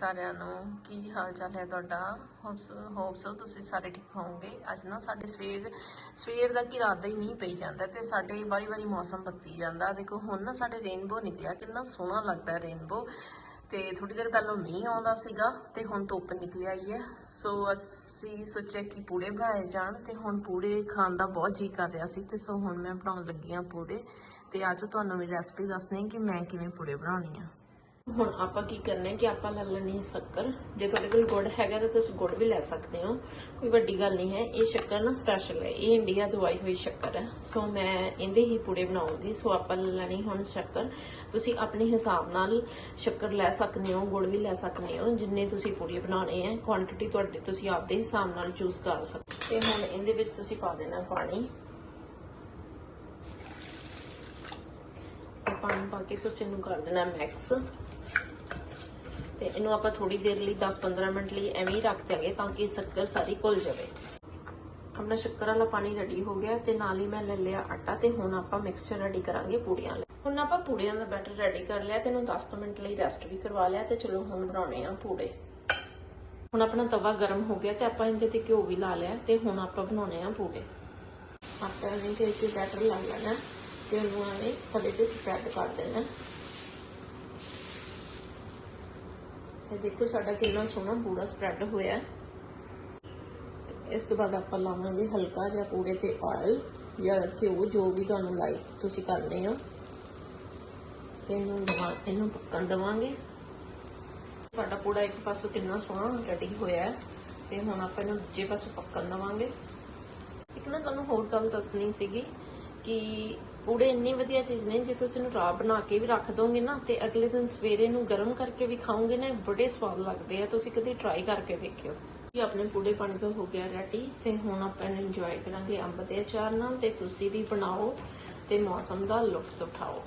ਸਾਰਿਆਂ ਨੂੰ ਕੀ ਹਾਲ ਚਾਲ ਹੈ ਤੁਹਾਡਾ? ਹੋਪਸ ਹੋਪਸ ਤੁਸੀਂ ਸਾਰੇ ਠੀਕ ਹੋਵੋਗੇ। ਅੱਜ ਨਾ ਸਾਡੇ ਸਵੇਰ ਸਵੇਰ ਦਾ ਕੀ ਰਾਤ ਦਾ ਹੀ ਮੀਂਹ ਪਈ ਜਾਂਦਾ ਤੇ ਸਾਡੇ ਵਾਰੀ ਵਾਰੀ ਮੌਸਮ ਬੱਤੀ ਜਾਂਦਾ। ਦੇਖੋ, ਹੁਣ ਨਾ ਸਾਡੇ ਰੇਨਬੋ ਨਿਕਲਿਆ, ਕਿੰਨਾ ਸੋਹਣਾ ਲੱਗਦਾ ਰੇਨਬੋ ਤੇ ਥੋੜੀ ਦੇਰ ਪਹਿਲਾਂ ਮੀਂਹ ਆਉਂਦਾ ਸੀਗਾ ਤੇ ਹੁਣ ਧੁੱਪ ਨਿਕਲ ਆਈ ਹੈ। ਸੋ ਅਸੀਂ ਸੋਚਿਆ ਕਿ ਪੂੜੇ ਬਣਾਏ ਜਾਣ ਤੇ ਹੁਣ ਪੂੜੇ ਖਾਣ ਦਾ ਬਹੁਤ ਜੀ ਕਰ ਰਿਹਾ ਸੀ ਤੇ ਸੋ ਹੁਣ ਮੈਂ ਬਣਾਉਣ ਲੱਗੀ ਹਾਂ ਪੂੜੇ। ਤੇ ਅੱਜ ਤੁਹਾਨੂੰ ਮੇਰੀ ਰੈਸਪੀ ਦੱਸਣੀ ਕਿ ਮੈਂ ਕਿਵੇਂ ਪੂੜੇ ਬਣਾਉਣੀ ਆ। ਹੁਣ ਆਪਾਂ ਕੀ ਕਰਨਾ ਕਿ ਆਪਾਂ ਲੈ ਲੈਣੀ ਹੈ ਸ਼ੱਕਰ। ਜੇ ਤੁਹਾਡੇ ਕੋਲ ਗੁੜ ਹੈਗਾ ਤਾਂ ਤੁਸੀਂ ਗੁੜ ਵੀ ਲੈ ਸਕਦੇ ਹੋ। ਕੋਈ ਵੱਡੀ ਗੱਲ ਨਹੀਂ ਹੈ। ਇਹ ਸ਼ੱਕਰ ਨਾ ਸਪੈਸ਼ਲ ਹੈ। ਇਹ ਇੰਡੀਆ ਤੋਂ ਆਈ ਹੋਈ ਸ਼ੱਕਰ ਹੈ। ਸੋ ਮੈਂ ਇਹਦੇ ਹੀ ਪੂੜੇ ਬਣਾਉਂਗੀ। ਸੋ ਆਪਾਂ ਲੈ ਲੈਣੀ ਹੁਣ ਸ਼ੱਕਰ। ਤੁਸੀਂ ਆਪਣੇ ਹਿਸਾਬ ਨਾਲ ਸ਼ੱਕਰ ਲੈ ਸਕਦੇ ਹੋ, ਗੁੜ ਵੀ ਲੈ ਸਕਦੇ ਹੋ। ਜਿੰਨੇ ਤੁਸੀਂ ਪੂੜੇ ਬਣਾਉਣੇ ਹੈ ਕੁਆਂਟੀਟੀ ਤੁਹਾਡੇ ਤੁਸੀਂ ਆਪਦੇ ਹਿਸਾਬ ਨਾਲ ਚੂਜ਼ ਕਰ ਸਕਦੇ ਤੇ ਹੁਣ ਇਹਦੇ ਵਿੱਚ ਤੁਸੀਂ ਪਾ ਦੇਣਾ ਪਾਣੀ। ਤੇ ਪਾਣੀ ਪਾ ਕੇ ਤੁਸੀਂ ਇਹਨੂੰ ਕਰ ਦੇਣਾ ਮਿਕਸ ਤੇ ਇਹਨੂੰ ਆਪਾਂ ਥੋੜੀ ਦੇਰ ਲਈ 10-15 ਮਿੰਟ ਲਈ ਐਵੇਂ ਹੀ ਰੱਖ ਦਿਆਂਗੇ ਤਾਂ ਕਿ ਸ਼ੱਕਰ ਸਾਰੀ ਘੁਲ ਜਾਵੇ। ਆਪਣਾ ਸ਼ੱਕਰ ਵਾਲਾ ਪਾਣੀ ਰੈਡੀ ਹੋ ਗਿਆ ਤੇ ਨਾਲ ਹੀ ਮੈਂ ਲੈ ਲਿਆ ਆਟਾ ਤੇ ਹੁਣ ਆਪਾਂ ਮਿਕਸਚਰ ਰੈਡੀ ਕਰਾਂਗੇ ਪੂੜੀਆਂ ਲਈ। ਹੁਣ ਆਪਾਂ ਪੂੜੀਆਂ ਦਾ ਬੈਟਰ ਰੈਡੀ ਕਰ ਲਿਆ ਤੇ ਇਹਨੂੰ 10 ਮਿੰਟ ਲਈ ਰੈਸਟ ਵੀ ਕਰਵਾ ਲਿਆ ਤੇ ਚਲੋ ਹੁਣ ਬਣਾਉਣੇ ਆ ਪੂੜੇ। ਹੁਣ ਆਪਣਾ ਤਵਾ ਗਰਮ ਹੋ ਗਿਆ ਤੇ ਆਪਾਂ ਇਹਦੇ ਤੇ ਘਿਓ ਵੀ ਲਾ ਲਿਆ ਤੇ ਹੁਣ ਆਪਾਂ ਬਣਾਉਣੇ ਆ ਪੂੜੇ। ਆਪਾਂ ਨੇ ਤੇ ਬੈਟਰ ਲਾ ਲੈਣਾ ਤੇ ਉਹਨੂੰ ਐਵੇਂ ਤਵੇ ਤੇ ਸਪਰੈਡ ਕਰ ਦੇਣਾ। ਇਹ ਦੇਖੋ ਸਾਡਾ ਕਿੰਨਾ ਸੋਹਣਾ ਪੂਰਾ ਸਪਰੈਡ ਹੋਇਆ। ਹੈ। ਇਸ ਤੋਂ ਬਾਅਦ ਆਪਾਂ ਲਾਵਾਂਗੇ ਹਲਕਾ ਜਿਹਾ ਪੂੜੇ ਤੇ ਆਇਲ ਜਾਂ ਘਿਓ, ਜੋ ਵੀ ਤੁਹਾਨੂੰ ਲਾਈਕ ਤੁਸੀਂ ਕਰਨੇ ਹੋ ਇਹਨੂੰ ਇਹਨੂੰ ਪੱਕਣ ਦਵਾਂਗੇ। ਸਾਡਾ ਪੂੜਾ ਇੱਕ ਪਾਸੋਂ ਕਿੰਨਾ ਸੋਹਣਾ ਰੈਡੀ ਹੋਇਆ ਹੈ। ਤੇ ਹੁਣ ਆਪਾਂ ਇਹਨੂੰ ਦੂਜੇ ਪਾਸੋਂ ਪੱਕਣ ਦਵਾਂਗੇ। ਇੱਕ ਨਾ ਤੁਹਾਨੂੰ ਹੋਰ ਗੱਲ ਦੱਸਣੀ ਸੀਗੀ ਕਿ ਪੂੜੇ ਇੰਨੀ ਵਧੀਆ ਚੀਜ਼ ਨੇ ਜੇ ਤੁਸੀਂ ਇਹਨੂੰ ਰਾਤ ਬਣਾ ਕੇ ਵੀ ਰੱਖ ਦੋਗੇ ਨਾ, ਤੇ ਅਗਲੇ ਦਿਨ ਸਵੇਰੇ ਨੂੰ ਗਰਮ ਕਰਕੇ ਵੀ ਖਾਓਗੇ ਨਾ, ਬੜੇ ਸਵਾਦ ਲੱਗਦੇ ਆ, ਤੁਸੀਂ ਕਦੀ ਟਰਾਈ ਕਰਕੇ ਦੇਖਿਓ। ਜੀ, ਆਪਣੇ ਪੂੜੇ ਪਾਣੀ ਤੋਂ ਹੋ ਗਿਆ ਰੈਡੀ ਤੇ ਹੁਣ ਆਪਾਂ ਇਹਨੂੰ ਇੰਜੋਏ ਕਰਾਂਗੇ ਅੰਬ ਦੇ ਅਚਾਰ ਨਾਲ, ਤੇ ਤੁਸੀਂ ਵੀ ਬਣਾਓ, ਤੇ ਮੌਸਮ ਦਾ ਲੁਤਫ ਉਠਾਓ।